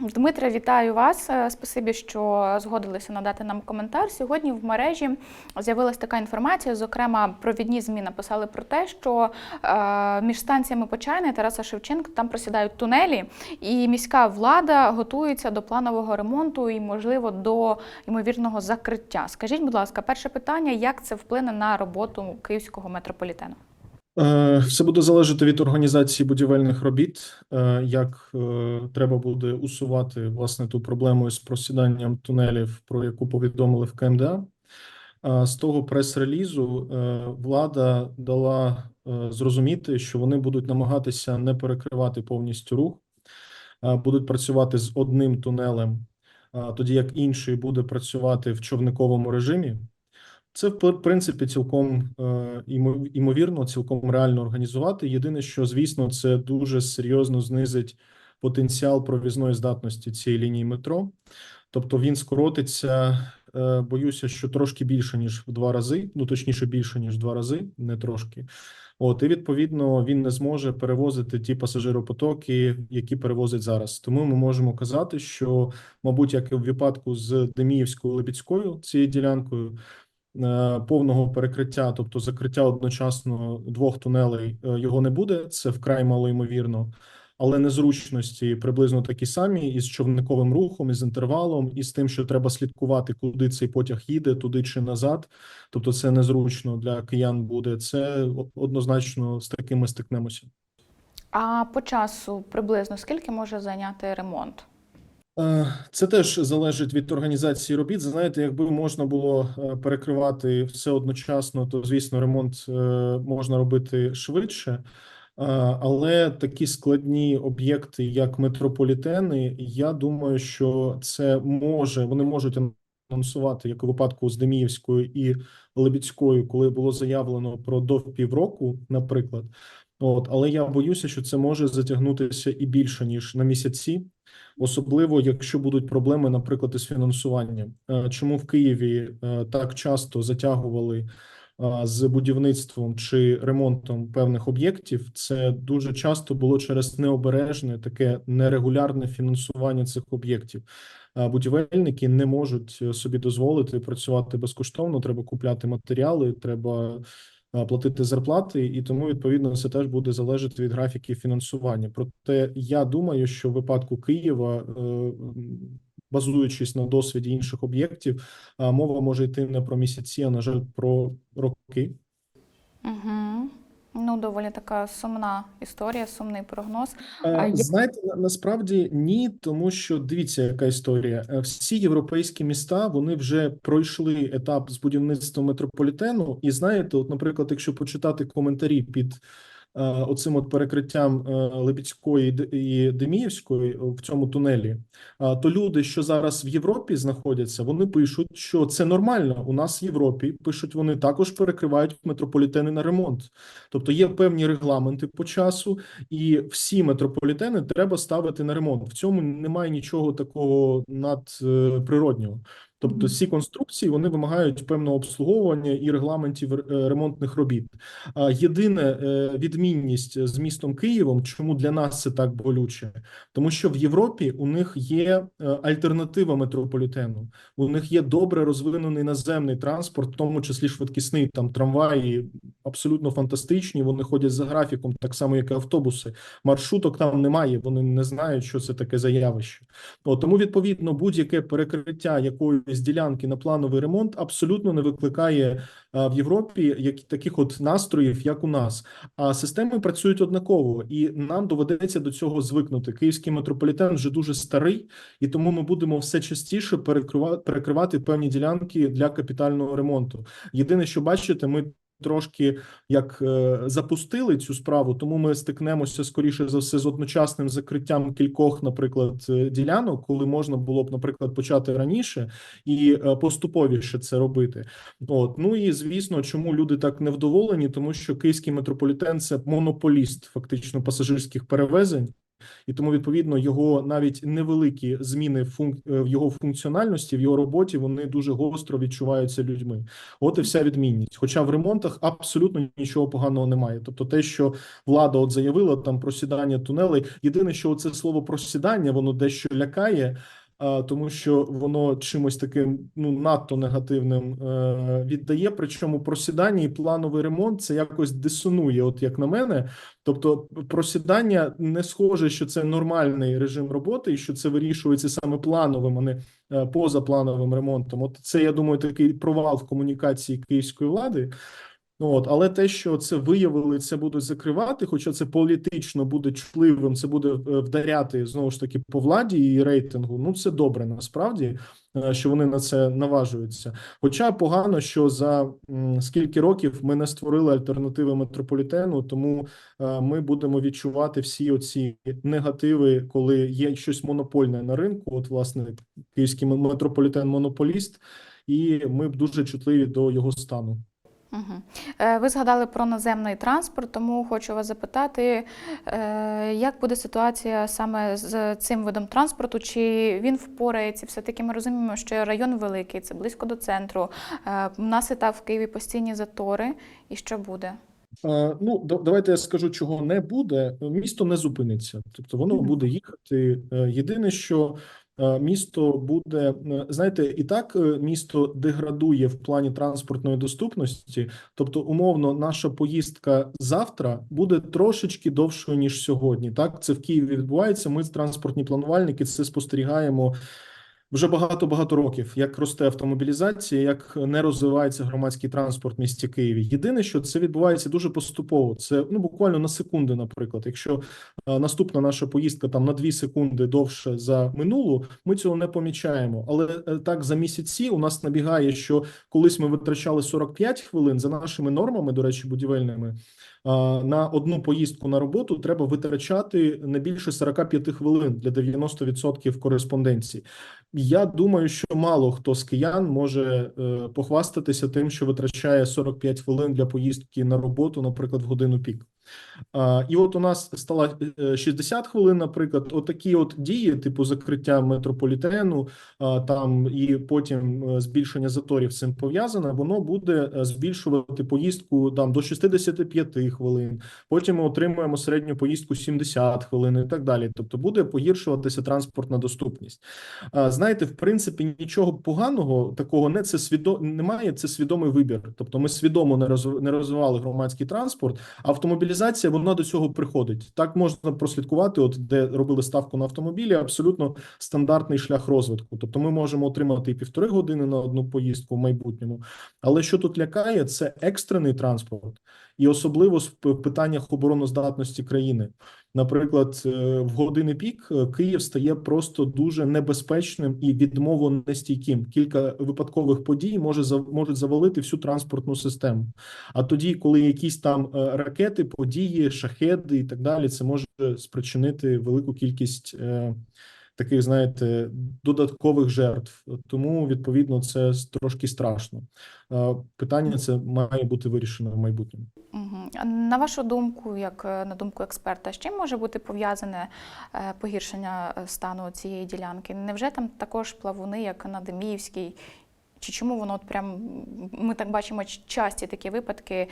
Дмитре, вітаю вас. Е, Спасибі, що згодилися надати нам коментар. Сьогодні в мережі з'явилася така інформація. Зокрема, провідні змі написали про те, що е, між станціями Почайна і Тараса Шевченка там просідають тунелі, і міська влада готується до планового ремонту і, можливо, до ймовірного закриття. Скажіть, будь ласка, перше питання: як це вплине на роботу київського метрополітену? Е, Все буде залежати від організації будівельних робіт, е, як е, треба буде усувати власне ту проблему з просіданням тунелів, про яку повідомили в КМДА. З того прес-релізу влада дала зрозуміти, що вони будуть намагатися не перекривати повністю рух, будуть працювати з одним тунелем, тоді як інший буде працювати в човниковому режимі. Це в принципі цілком імовірно, цілком реально організувати. Єдине, що звісно, це дуже серйозно знизить потенціал провізної здатності цієї лінії метро. Тобто він скоротиться, е, боюся, що трошки більше ніж в два рази, ну точніше, більше ніж в два рази, не трошки. От і відповідно він не зможе перевозити ті пасажиропотоки, які перевозить зараз. Тому ми можемо казати, що, мабуть, як і в випадку з Деміївською Лебідською цією ділянкою повного перекриття, тобто закриття одночасно двох тунелей, е, його не буде. Це вкрай малоймовірно. Але незручності приблизно такі самі із човниковим рухом, із інтервалом, і з тим, що треба слідкувати, куди цей потяг їде, туди чи назад. Тобто, це незручно для киян буде. Це однозначно з таким ми стикнемося. А по часу приблизно скільки може зайняти ремонт? Е, Це теж залежить від організації робіт. Знаєте, якби можна було е, перекривати все одночасно, то звісно, ремонт е, можна робити швидше. Але такі складні об'єкти, як метрополітени, я думаю, що це може вони можуть анонсувати, як у випадку з Деміївською і Лебідською, коли було заявлено про до півроку, наприклад. От, але я боюся, що це може затягнутися і більше ніж на місяці особливо якщо будуть проблеми, наприклад, із фінансуванням. Е, Чому в Києві е, так часто затягували е, з будівництвом чи ремонтом певних об'єктів? Це дуже часто було через необережне таке нерегулярне фінансування цих об'єктів. Будівельники не можуть собі дозволити працювати безкоштовно. Треба купляти матеріали, треба платити зарплати, і тому відповідно це теж буде залежати від графіків фінансування. Проте я думаю, що в випадку Києва, е, базуючись на досвіді інших об'єктів, мова може йти не про місяці, а на жаль, про роки. Угу. Ну, доволі така сумна історія, сумний прогноз. Е, А Знаєте, насправді ні, тому що дивіться, яка історія. Е, Всі європейські міста вони вже пройшли етап з будівництвом метрополітену. І знаєте, от, наприклад, якщо почитати коментарі під оцим от перекриттям е, Липецької і Деміївської в цьому тунелі, то люди, що зараз в Європі знаходяться, вони пишуть, що це нормально. У нас в Європі пишуть, вони також перекривають метрополітени на ремонт. Тобто є певні регламенти по часу, і всі метрополітени треба ставити на ремонт. В цьому немає нічого такого надприроднього. Тобто, всі конструкції вони вимагають певного обслуговування і регламентів е, ремонтних робіт. А єдине е, відмінність з містом Києвом, чому для нас це так болюче, тому що в Європі у них є е, альтернатива метрополітену. У них є добре розвинений наземний транспорт, в тому числі швидкісний там трамваї, абсолютно фантастичні. Вони ходять за графіком, так само як і автобуси. Маршруток там немає. Вони не знають, що це таке за явище. Тому відповідно будь-яке перекриття якоїсь ділянки на плановий ремонт абсолютно не викликає в Європі як таких от настроїв, як у нас. А системи працюють однаково, і нам доведеться до цього звикнути. Київський метрополітен вже дуже старий, і тому ми будемо все частіше перекривати певні ділянки для капітального ремонту. Єдине, що бачите, ми. Трошки як е, запустили цю справу, тому ми стикнемося скоріше за все з одночасним закриттям кількох, наприклад, е, ділянок, коли можна було б, наприклад, почати раніше і е, поступовіше це робити. От ну і звісно, чому люди так невдоволені, тому що київський метрополітен це монополіст фактично пасажирських перевезень. І тому відповідно його навіть невеликі зміни е, в його функціональності, в його роботі вони дуже гостро відчуваються людьми. От і вся відмінність. Хоча в ремонтах абсолютно нічого поганого немає. Тобто, те, що влада от заявила там про сідання тунелей, єдине, що це слово просідання, воно дещо лякає. Тому що воно чимось таким ну надто негативним е, віддає. Причому просідання і плановий ремонт це якось дисонує, от як на мене. Тобто, просідання не схоже, що це нормальний режим роботи, і що це вирішується саме плановим, а не е, позаплановим ремонтом. От це я думаю, такий провал в комунікації київської влади. Ну, От, але те, що це виявили, це будуть закривати, хоча це політично буде чутливим, це буде е, вдаряти знову ж таки по владі і рейтингу. Ну це добре насправді, е, що вони на це наважуються. Хоча погано, що за скільки років ми не створили альтернативи метрополітену, тому е, ми будемо відчувати всі оці негативи, коли є щось монопольне на ринку. От, власне, київський метрополітен монополіст, і ми дуже чутливі до його стану. Угу. Ви згадали про наземний транспорт, тому хочу вас запитати, е, як буде ситуація саме з цим видом транспорту? Чи він впорається? Все-таки ми розуміємо, що район великий, це близько до центру. Е, У нас і так в Києві постійні затори. І що буде? Ну, давайте я скажу, чого не буде. Місто не зупиниться, тобто воно буде їхати. Єдине, що місто буде, е, знаєте, і так е, місто деградує в плані транспортної доступності. Тобто, умовно, наша поїздка завтра буде трошечки довшою ніж сьогодні. Так, це в Києві відбувається. Ми, транспортні планувальники, це спостерігаємо вже багато багато років, як росте автомобілізація, як не розвивається громадський транспорт в місті Києві. Єдине, що це відбувається дуже поступово. Це ну буквально на секунди. Наприклад, якщо е, наступна наша поїздка там на 2 секунди довше за минулу, ми цього не помічаємо. Але е, так за місяці у нас набігає, що колись ми витрачали 45 хвилин за нашими нормами, до речі, будівельними. На одну поїздку на роботу треба витрачати не більше 45 хвилин для 90% кореспонденції. Я думаю, що мало хто з киян може е, похвастатися тим, що витрачає 45 хвилин для поїздки на роботу, наприклад, в годину пік. І от у нас стало е, 60 хвилин, наприклад, отакі от дії, типу закриття метрополітену, там і потім е, збільшення заторів цим пов'язане, воно буде е, збільшувати поїздку там до 65 хвилин. Потім ми отримуємо середню поїздку 70 хвилин і так далі. Тобто буде погіршуватися транспортна доступність. Знаєте, в принципі, нічого поганого такого не це свідо немає. Це свідомий вибір. Тобто, ми свідомо не розвивали громадський транспорт. Автомобілізація вона до цього приходить. Так можна прослідкувати, от де робили ставку на автомобілі, абсолютно стандартний шлях розвитку. Тобто, ми можемо отримати і півтори години на одну поїздку в майбутньому. Але що тут лякає, це екстрений транспорт, і особливо в питаннях обороноздатності країни. Наприклад, е, в години пік е, Київ стає просто дуже небезпечним і відмово нестійким. Кілька випадкових подій може можуть завалити всю транспортну систему. А тоді, коли якісь там е, ракети, події, шахеди і так далі, це може спричинити велику кількість таких, знаєте, додаткових жертв. Тому відповідно це трошки страшно. Питання це має бути вирішено в майбутньому. На вашу думку, як е, на думку експерта, з чим може бути пов'язане е, погіршення е, стану цієї ділянки? Невже там також плавуни, як на Деміївській? Чи чому воно от прям ми так бачимо часті такі випадки,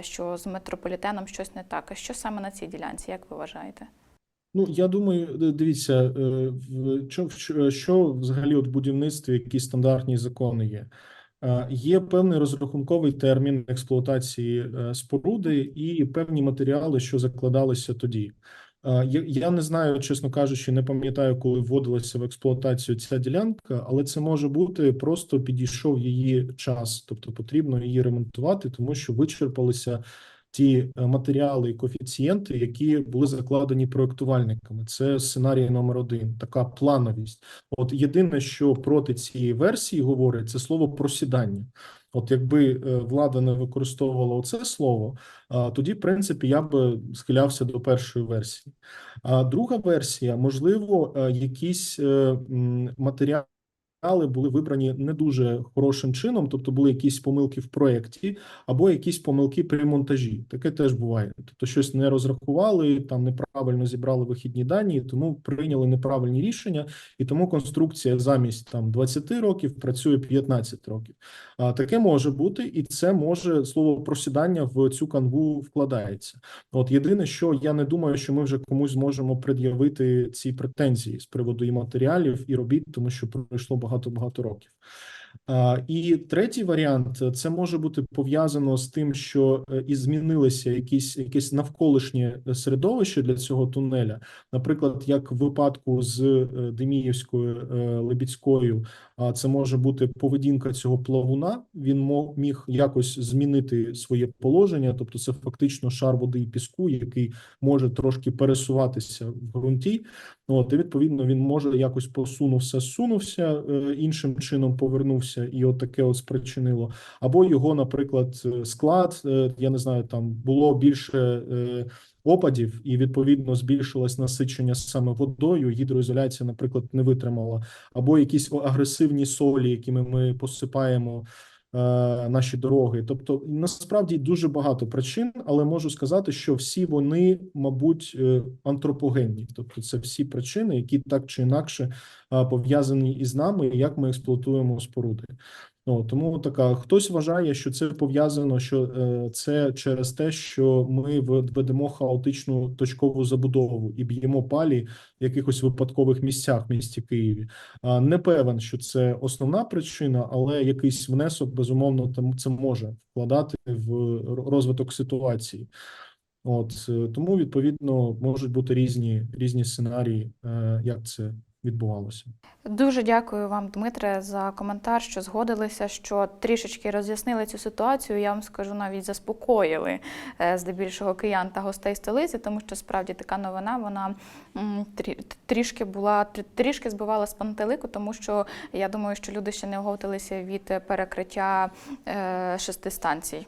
що з метрополітеном щось не так? А що саме на цій ділянці, як ви вважаєте? Ну, я думаю, дивіться, е, що, що- взагалі от в будівництві, які стандартні закони є. Е, Є певний розрахунковий термін експлуатації е, споруди і певні матеріали, що закладалися тоді. Я не знаю, чесно кажучи, не пам'ятаю, коли вводилася в експлуатацію ця ділянка, але це може бути просто підійшов її час, тобто потрібно її ремонтувати, тому що вичерпалися ті е, матеріали і коефіцієнти, які були закладені проектувальниками. Це сценарій номер один, така плановість. От єдине, що проти цієї версії говорить, це слово просідання. От якби е, влада не використовувала оце слово, тоді, в принципі, я б схилявся до першої версії. А друга версія, можливо, е, якісь матеріали. Були вибрані не дуже хорошим чином, тобто були якісь помилки в проєкті або якісь помилки при монтажі. Таке теж буває. Тобто щось не розрахували, там неправильно зібрали вихідні дані, тому прийняли неправильні рішення, і тому конструкція замість там 20 років працює 15 років. А таке може бути, і це може слово просідання в цю канву вкладається. От єдине, що я не думаю, що ми вже комусь зможемо пред'явити ці претензії з приводу і матеріалів, і робіт, тому що пройшло багато багато років. І третій варіант це може бути пов'язано з тим, що е, і змінилося якісь якесь навколишнє середовище для цього тунеля. Наприклад, як в випадку з е, Деміївською е, Лебідською, це може бути поведінка цього плавуна. Він міг якось змінити своє положення, тобто це фактично шар води і піску, який може трошки пересуватися в ґрунті. От, і відповідно він може якось посунувся, сунувся іншим чином повернувся, і от таке от спричинило. Або його, наприклад, е, склад, е, я не знаю, там було більше е, опадів, і відповідно збільшилось насичення саме водою. Гідроізоляція, наприклад, не витримала, або якісь агресивні солі, якими ми посипаємо наші дороги. Тобто, насправді дуже багато причин, але можу сказати, що всі вони, мабуть, е, антропогенні, тобто це всі причини, які так чи інакше е, пов'язані із нами, як ми експлуатуємо споруди. Ну, тому така хтось вважає, що це пов'язано, що е, це через те, що ми вед- ведемо хаотичну точкову забудову і б'ємо палі в якихось випадкових місцях в місті Києві. А, Не певен, що це основна причина, але якийсь внесок безумовно там це може вкладати в розвиток ситуації. От е, тому відповідно можуть бути різні різні сценарії, е, як це відбувалося. Дуже дякую вам, Дмитре, за коментар, що згодилися, що трішечки роз'яснили цю ситуацію. Я вам скажу, навіть заспокоїли е, здебільшого киян та гостей столиці, тому що справді така новина вона трішки була трі- трішки збивала з пантелику, тому що я думаю, що люди ще не оговталися від перекриття е, шести станцій.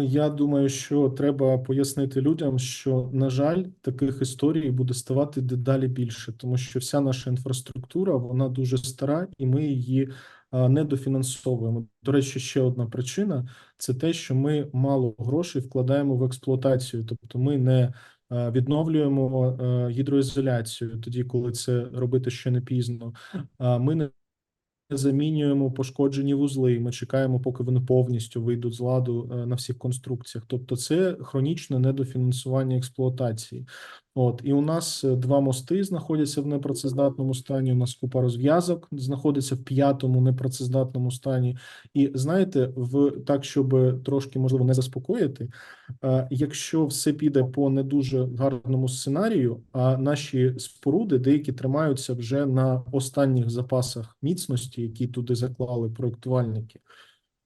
Я думаю, що треба пояснити людям, що, на жаль, таких історій буде ставати дедалі більше, тому що вся наша інфраструктура вона дуже стара, і ми її а, недофінансовуємо. До речі, ще одна причина це те, що ми мало грошей вкладаємо в експлуатацію, тобто ми не відновлюємо гідроізоляцію тоді, коли це робити ще не пізно. Ми не замінюємо пошкоджені вузли. Ми чекаємо, поки вони повністю вийдуть з ладу е, на всіх конструкціях. Тобто, це хронічне недофінансування експлуатації. От і у нас е, два мости знаходяться в непрацездатному стані. У нас купа розв'язок знаходиться в п'ятому непрацездатному стані. І знаєте, в так, щоб трошки можливо не заспокоїти, е, якщо все піде по не дуже гарному сценарію, а наші споруди деякі тримаються вже на останніх запасах міцності, які туди заклали проєктувальники.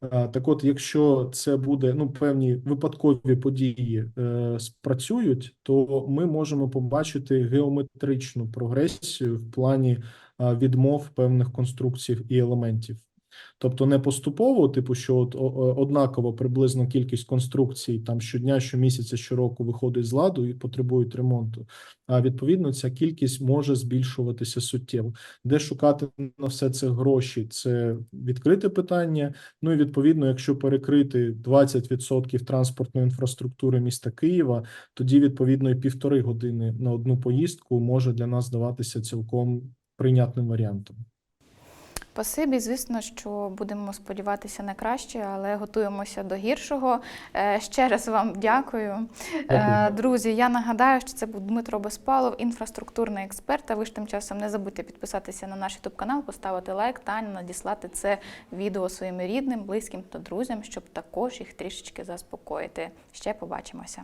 Е, Так от, якщо це буде ну певні випадкові події е, спрацюють, то ми можемо побачити геометричну прогресію в плані е, відмов певних конструкцій і елементів. Тобто не поступово, типу, що от однаково приблизно кількість конструкцій там щодня, щомісяця, щороку виходить з ладу і потребують ремонту. А відповідно, ця кількість може збільшуватися суттєво. Де шукати на все це гроші? Це відкрите питання. Ну і відповідно, якщо перекрити 20% транспортної інфраструктури міста Києва, тоді відповідно і півтори години на одну поїздку може для нас здаватися цілком прийнятним варіантом. Спасибі, звісно, що будемо сподіватися на краще, але готуємося до гіршого. Е, Ще раз вам дякую. Е, Дякую. Друзі, я нагадаю, що це був Дмитро Безпалов, інфраструктурний експерт. А ви ж тим часом не забудьте підписатися на наш YouTube канал, поставити лайк та надіслати це відео своїм рідним, близьким та друзям, щоб також їх трішечки заспокоїти. Ще побачимося.